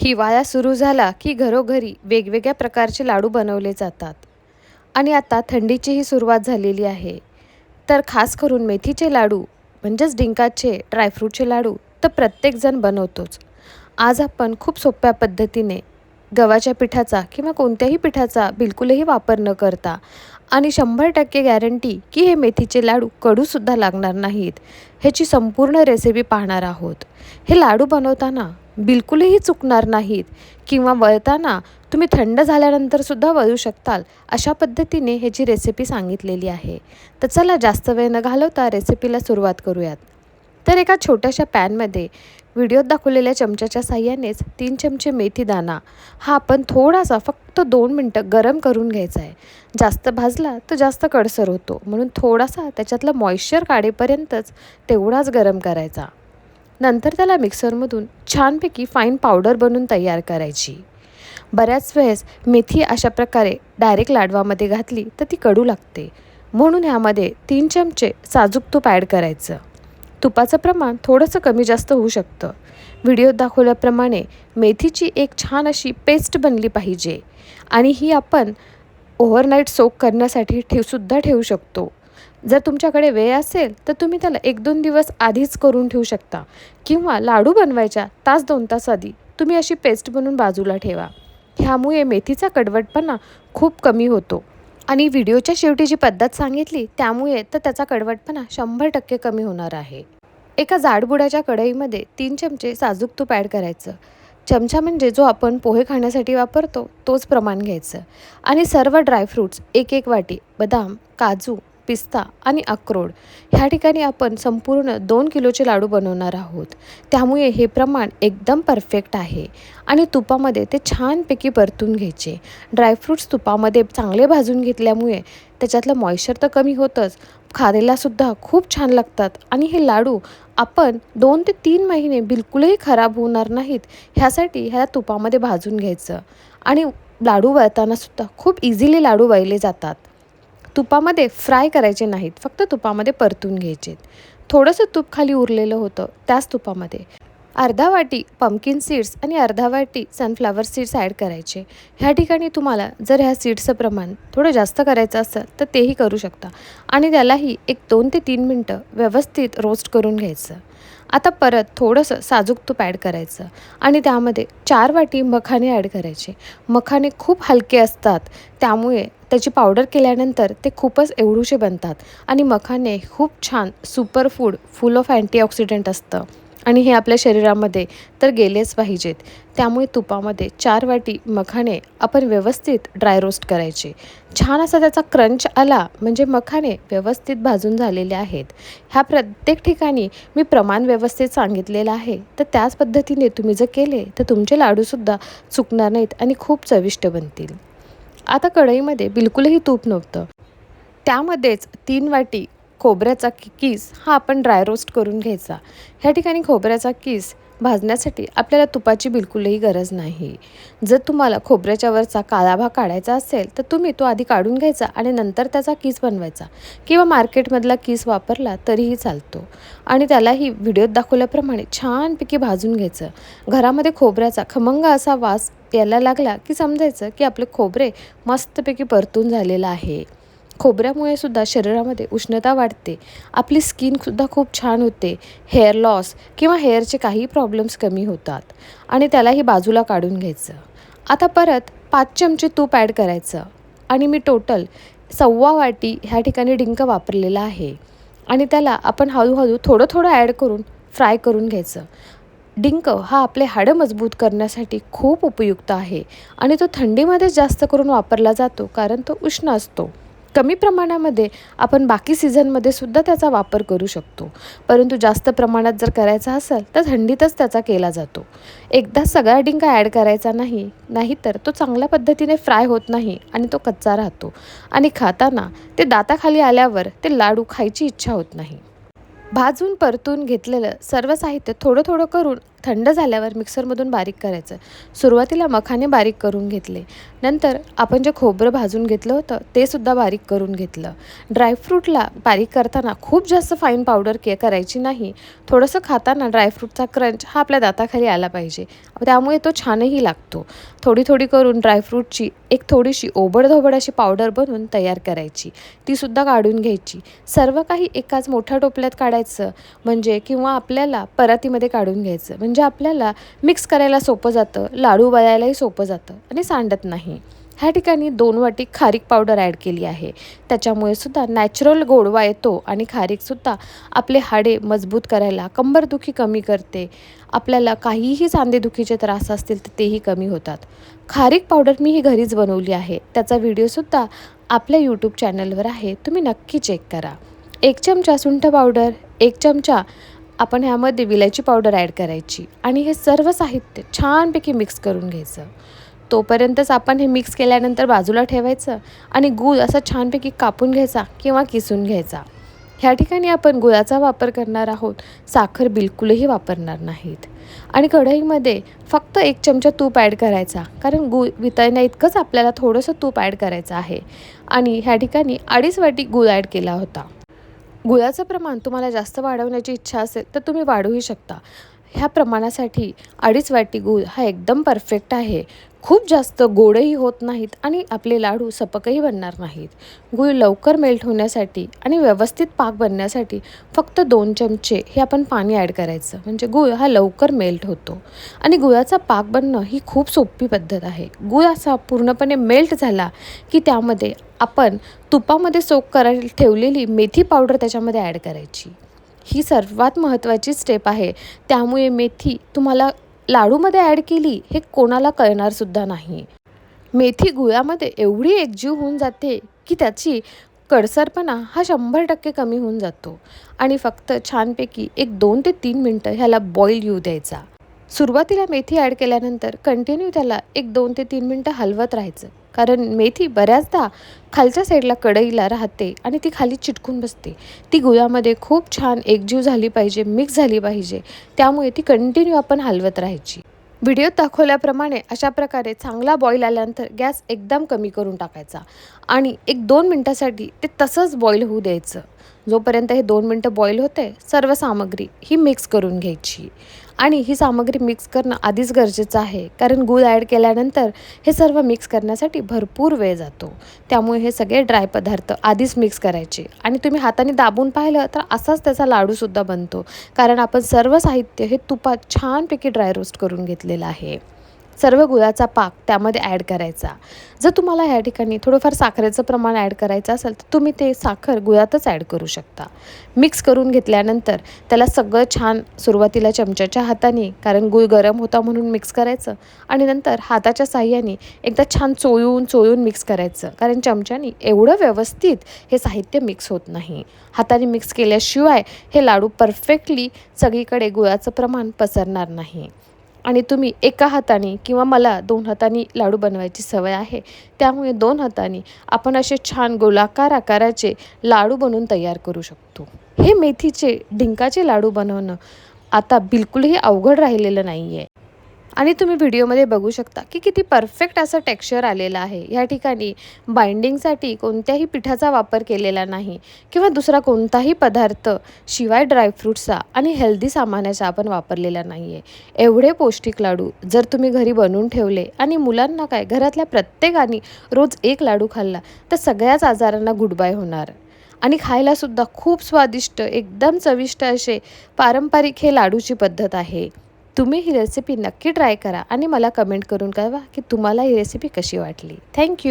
हिवाळा सुरू झाला की घरोघरी वेगवेगळ्या प्रकारचे लाडू बनवले जातात. आणि आता थंडीचीही सुरुवात झालेली आहे. तर खास करून मेथीचे लाडू म्हणजेच डिंकाचे ड्रायफ्रूटचे लाडू तर प्रत्येकजण बनवतोच. आज आपण खूप सोप्या पद्धतीने गव्हाच्या पिठाचा किंवा कोणत्याही पिठाचा बिलकुलही वापर न करता आणि शंभर टक्के गॅरंटी की हे मेथीचे लाडू कडूसुद्धा लागणार नाहीत. ह्याची संपूर्ण रेसिपी पाहणार आहोत. हे लाडू बनवताना बिलकुलही चुकणार नाहीत किंवा वळताना तुम्ही थंड झाल्यानंतरसुद्धा वळू शकताल अशा पद्धतीने ह्याची रेसिपी सांगितलेली आहे. तर चला जास्त वेळ न घालवता रेसिपीला सुरुवात करूयात. तर एका छोट्याशा पॅनमध्ये व्हिडिओत दाखवलेल्या चमच्याच्या साह्यानेच तीन चमचे मेथी दाणा हा आपण थोडासा फक्त दोन मिनटं गरम करून घ्यायचा आहे. जास्त भाजला तर जास्त कडसर होतो. म्हणून थोडासा त्याच्यातलं मॉइश्चर काढेपर्यंतच तेवढाच गरम करायचा. नंतर त्याला मिक्सरमधून छानपैकी फाईन पावडर बनवून तयार करायची. बऱ्याच वेळेस मेथी अशा प्रकारे डायरेक्ट लाडवामध्ये घातली तर ती कडू लागते. म्हणून ह्यामध्ये तीन चमचे साजूक तूप ॲड करायचं. तुपाचं प्रमाण थोडंसं कमी जास्त होऊ शकतं. व्हिडिओत दाखवल्याप्रमाणे मेथीची एक छान अशी पेस्ट बनली पाहिजे आणि ही आपण ओव्हरनाईट सोक करण्यासाठी ठेवसुद्धा ठेवू शकतो. जर तुमच्याकडे वेळ असेल तर तुम्ही त्याला एक दोन दिवस आधीच करून ठेवू शकता किंवा लाडू बनवायच्या तास दोन तास आधी तुम्ही अशी पेस्ट बनवून बाजूला ठेवा. ह्यामुळे मेथीचा कडवटपणा खूप कमी होतो. आणि व्हिडिओच्या शेवटी जी पद्धत सांगितली त्यामुळे तर त्याचा कडवटपणा शंभर टक्के कमी होणार आहे. एका जाडबुडाच्या कढईमध्ये तीन चमचे साजूक तूप ॲड करायचं. चमचा म्हणजे जो आपण पोहे खाण्यासाठी वापरतो तोच प्रमाण घ्यायचं. आणि सर्व ड्रायफ्रूट्स एक एक वाटी बदाम काजू पिस्ता आणि अक्रोड. ह्या ठिकाणी आपण संपूर्ण दोन किलोचे लाडू बनवणार आहोत. त्यामुळे हे प्रमाण एकदम परफेक्ट आहे. आणि तुपामध्ये ते छानपैकी परतून घ्यायचे. ड्रायफ्रूट्स तुपामध्ये चांगले भाजून घेतल्यामुळे त्याच्यातलं मॉइश्चर तर कमी होतंच. खायलासुद्धा खूप छान लागतात. आणि हे लाडू आपण दोन ते तीन महिने बिलकुलही खराब होणार नाहीत. ह्यासाठी ह्या तुपामध्ये भाजून घ्यायचं. आणि लाडू वळतानासुद्धा खूप इझिली लाडू वळले जातात. तुपामध्ये फ्राय करायचे नाहीत फक्त तुपामध्ये परतून घ्यायचे. थोडंसं तूप खाली उरलेलं होतं त्याच तुपामध्ये. अर्धा वाटी पम्पकिन सीड्स आणि अर्धा वाटी सनफ्लावर सीड्स ॲड करायचे. ह्या ठिकाणी तुम्हाला जर ह्या सीड्सचं प्रमाण थोडं जास्त करायचं असेल तर तेही करू शकता. आणि त्यालाही एक दोन ते तीन मिनटं व्यवस्थित रोस्ट करून घ्यायचं. आता परत थोडंसं साजूक तूप ॲड करायचं. आणि त्यामध्ये चार वाटी मखाने ॲड करायचे. मखाने खूप हलके असतात. त्यामुळे त्याची पावडर केल्यानंतर ते खूपच एवढूशे बनतात. आणि मखाने खूप छान super food full of antioxidant असतं. आणि हे आपल्या शरीरामध्ये तर गेलेच पाहिजेत. त्यामुळे तुपामध्ये चार वाटी मखाणे आपण व्यवस्थित ड्राय रोस्ट करायचे. छान असा त्याचा क्रंच आला म्हणजे मखाणे व्यवस्थित भाजून झालेले आहेत. ह्या प्रत्येक ठिकाणी मी प्रमाण व्यवस्थित सांगितलेलं आहे. तर त्याच पद्धतीने तुम्ही जर केले तर तुमचे लाडूसुद्धा चुकणार नाहीत आणि खूप चविष्ट बनतील. आता कढईमध्ये बिलकुलही तूप नव्हतं. त्यामध्येच तीन वाटी खोबऱ्याचा किस हा आपण ड्राय रोस्ट करून घ्यायचा. ह्या ठिकाणी खोबऱ्याचा किस भाजण्यासाठी आपल्याला तुपाची बिलकुलही गरज नाही. जर तुम्हाला खोबऱ्याच्या वरचा काळा भाग काढायचा असेल तर तुम्ही तो आधी काढून घ्यायचा आणि नंतर त्याचा किस बनवायचा. किंवा मार्केटमधला किस वापरला तरीही चालतो. आणि त्यालाही व्हिडिओत दाखवल्याप्रमाणे छानपैकी भाजून घ्यायचं. घरामध्ये खोबऱ्याचा खमंग असा वास यायला लागला की समजायचं की आपले खोबरे मस्तपैकी परतून झालेलं आहे. खोबऱ्यामुळे सुद्धा शरीरामध्ये उष्णता वाढते. आपली स्किनसुद्धा खूप छान होते. हेअर लॉस किंवा हेअरचे काही प्रॉब्लेम्स कमी होतात. आणि त्यालाही बाजूला काढून घ्यायचं. आता परत पाच चमचे तूप ॲड करायचं. आणि मी टोटल सव्वा वाटी ह्या ठिकाणी डिंक वापरलेला आहे. आणि त्याला आपण हळूहळू थोडं थोडं ॲड करून फ्राय करून घ्यायचं. डिंक हा आपले हाडं मजबूत करण्यासाठी खूप उपयुक्त आहे. आणि तो थंडीमध्येच जास्त करून वापरला जातो कारण तो उष्ण असतो. कमी प्रमाणामध्ये आपण बाकी सीझनमध्ये सुद्धा त्याचा वापर करू शकतो. परंतु जास्त प्रमाणात जर करायचा असेल तर थंडीतच त्याचा केला जातो. एकदा सगळा डिंका ॲड करायचा नाही नाहीतर तो चांगल्या पद्धतीने फ्राय होत नाही आणि तो कच्चा राहतो. आणि खाताना ते दाताखाली आल्यावर ते लाडू खायची इच्छा होत नाही. भाजून परतून घेतलेलं सर्व साहित्य थोडं थोडं करून थंड झाल्यावर मिक्सरमधून बारीक करायचं. सुरुवातीला मखाने बारीक करून घेतले. नंतर आपण जे खोबरं भाजून घेतलं होतं ते सुद्धा बारीक करून घेतलं. ड्रायफ्रूटला बारीक करताना खूप जास्त फाईन पावडर के करायची नाही. थोडंसं खाताना ड्रायफ्रूटचा क्रंच हा आपल्या दाताखाली आला पाहिजे. त्यामुळे तो छानही लागतो. थोडी थोडी करून ड्रायफ्रूटची एक थोडीशी ओबडधोबड अशी पावडर बनवून तयार करायची. तीसुद्धा काढून घ्यायची. सर्व काही एकाच मोठ्या टोपल्यात काढायचं. म्हणजे किंवा आपल्याला परातीमध्ये काढून घ्यायचं. म्हणजे आपल्याला मिक्स करायला सोपं जातं लाडू वळायलाही सोपं जातं आणि सांडत नाही. ह्या ठिकाणी दोन वाटी खारीक पावडर ॲड केली आहे. त्याच्यामुळे सुद्धा नॅचरल गोडवा येतो आणि खारीकसुद्धा आपले हाडे मजबूत करायला कंबरदुखी कमी करते. आपल्याला काहीही सांधेदुखीचे त्रास असतील तर तेही कमी होतात. खारीक पावडर मी ही घरीच बनवली आहे. त्याचा व्हिडिओसुद्धा आपल्या यूट्यूब चॅनलवर आहे. तुम्ही नक्की चेक करा. एक चमचा सुंठ पावडर एक चमचा आपण ह्यामध्ये विलायची पावडर ॲड करायची आणि हे सर्व साहित्य छानपैकी मिक्स करून घ्यायचं. तोपर्यंतच आपण हे मिक्स केल्यानंतर बाजूला ठेवायचं आणि गूळ असा छानपैकी कापून घ्यायचा किंवा किसून घ्यायचा. ह्या ठिकाणी आपण गुळाचा वापर करणार आहोत साखर बिलकुलही वापरणार नाहीत. आणि कढईमध्ये फक्त एक चमचा तूप ॲड करायचा कारण गुळ वितळण्या इतकंच आपल्याला थोडंसं तूप ॲड करायचं आहे. आणि ह्या ठिकाणी अडीच वाटी गूळ ॲड केला होता. गुळाचं प्रमाण तुम्हाला जास्त वाढवण्याची इच्छा असेल तर तुम्ही वाढवूही शकता. ह्या प्रमाणासाठी अडीच वाटी गूळ हा एकदम परफेक्ट आहे. खूप जास्त गोडही होत नाहीत आणि आपले लाडू सपकही बनणार नाहीत. गूळ लवकर मेल्ट होण्यासाठी आणि व्यवस्थित पाक बनण्यासाठी फक्त दोन चमचे हे आपण पाणी ॲड करायचं. म्हणजे गूळ हा लवकर मेल्ट होतो. आणि गुळाचा पाक बनणं ही खूप सोपी पद्धत आहे. गूळ असा पूर्णपणे मेल्ट झाला की त्यामध्ये आपण तुपामध्ये सोक करायला ठेवलेली मेथी पावडर त्याच्यामध्ये ॲड करायची. ही सर्वात महत्त्वाची स्टेप आहे. त्यामुळे मेथी तुम्हाला लाडूमध्ये ॲड केली हे कोणाला कळणारसुद्धा नाही. मेथी गुळामध्ये एवढी एकजीव होऊन जाते की त्याची कडसरपणा हा शंभर टक्के कमी होऊन जातो. आणि फक्त छानपैकी एक दोन ते तीन मिनटं ह्याला बॉईल येऊ द्यायचा. सुरुवातीला मेथी ॲड केल्यानंतर कंटिन्यू त्याला एक दोन ते तीन मिनटं हलवत राहायचं. कारण मेथी बऱ्याचदा खालच्या साईडला कढईला राहते आणि ती खाली चिटकून बसते. ती गुळामध्ये खूप छान एकजीव झाली पाहिजे मिक्स झाली पाहिजे. त्यामुळे ती कंटिन्यू आपण हलवत राहायची. व्हिडिओत दाखवल्याप्रमाणे अशा प्रकारे चांगला बॉईल आल्यानंतर गॅस एकदम कमी करून टाकायचा आणि एक दोन मिनटासाठी ते तसंच बॉईल होऊ द्यायचं. जोपर्यंत हे दोन मिनटं बॉईल होते सर्व सामग्री ही मिक्स करून घ्यायची. आणि ही सामग्री मिक्स करणं आधीच गरजेचं आहे कारण गूळ ॲड केल्यानंतर हे सर्व मिक्स करण्यासाठी भरपूर वेळ जातो. त्यामुळे हे सगळे ड्राय पदार्थ आधीच मिक्स करायचे. आणि तुम्ही हाताने दाबून पाहिलं तर असाच त्याचा लाडूसुद्धा बनतो. कारण आपण सर्व साहित्य हे तुपात छानपैकी ड्राय रोस्ट करून घेतलेलं आहे. सर्व गुळाचा पाक त्यामध्ये ॲड करायचा. जर तुम्हाला ह्या ठिकाणी थोडंफार साखरेचं प्रमाण ॲड करायचं असेल तर तुम्ही ते साखर गुळातच ॲड करू शकता. मिक्स करून घेतल्यानंतर त्याला सगळं छान सुरुवातीला चमच्याच्या हाताने कारण गुळ गरम होता म्हणून मिक्स करायचं आणि नंतर हाताच्या साह्याने एकदा छान चोळून चोळून मिक्स करायचं कारण चमच्याने एवढं व्यवस्थित हे साहित्य मिक्स होत नाही. हाताने मिक्स केल्याशिवाय हे लाडू परफेक्टली सगळीकडे गुळाचं प्रमाण पसरणार नाही. आणि तुम्ही एका हाताने किंवा मला दोन हाताने लाडू बनवायची सवय आहे. त्यामुळे दोन हाताने आपण असे छान गोलाकार आकाराचे लाडू बनवून तयार करू शकतो. हे मेथीचे डिंकाचे लाडू बनवणं आता बिलकुलही अवघड राहिलेलं नाही आहे आणि तुम्ही व्हिडिओमध्ये बघू शकता की किती परफेक्ट असं टेक्स्चर आलेलं आहे. ह्या ठिकाणी बाइंडिंगसाठी कोणत्याही पिठाचा वापर केलेला नाही किंवा दुसरा कोणताही पदार्थ शिवाय ड्रायफ्रूट्सचा आणि हेल्दी सामानाचा आपण वापरलेला नाही आहे एवढे पौष्टिक लाडू जर तुम्ही घरी बनवून ठेवले आणि मुलांना काय घरातल्या प्रत्येकाने रोज एक लाडू खाल्ला तर सगळ्याच आजारांना गुडबाय होणार. आणि खायलासुद्धा खूप स्वादिष्ट एकदम चविष्ट असे पारंपरिक हे लाडूची पद्धत आहे. तुम्ही ही रेसिपी नक्की ट्राय करा आणि मला कमेंट करून कळवा की तुम्हाला ही रेसिपी कशी वाटली. थँक्यू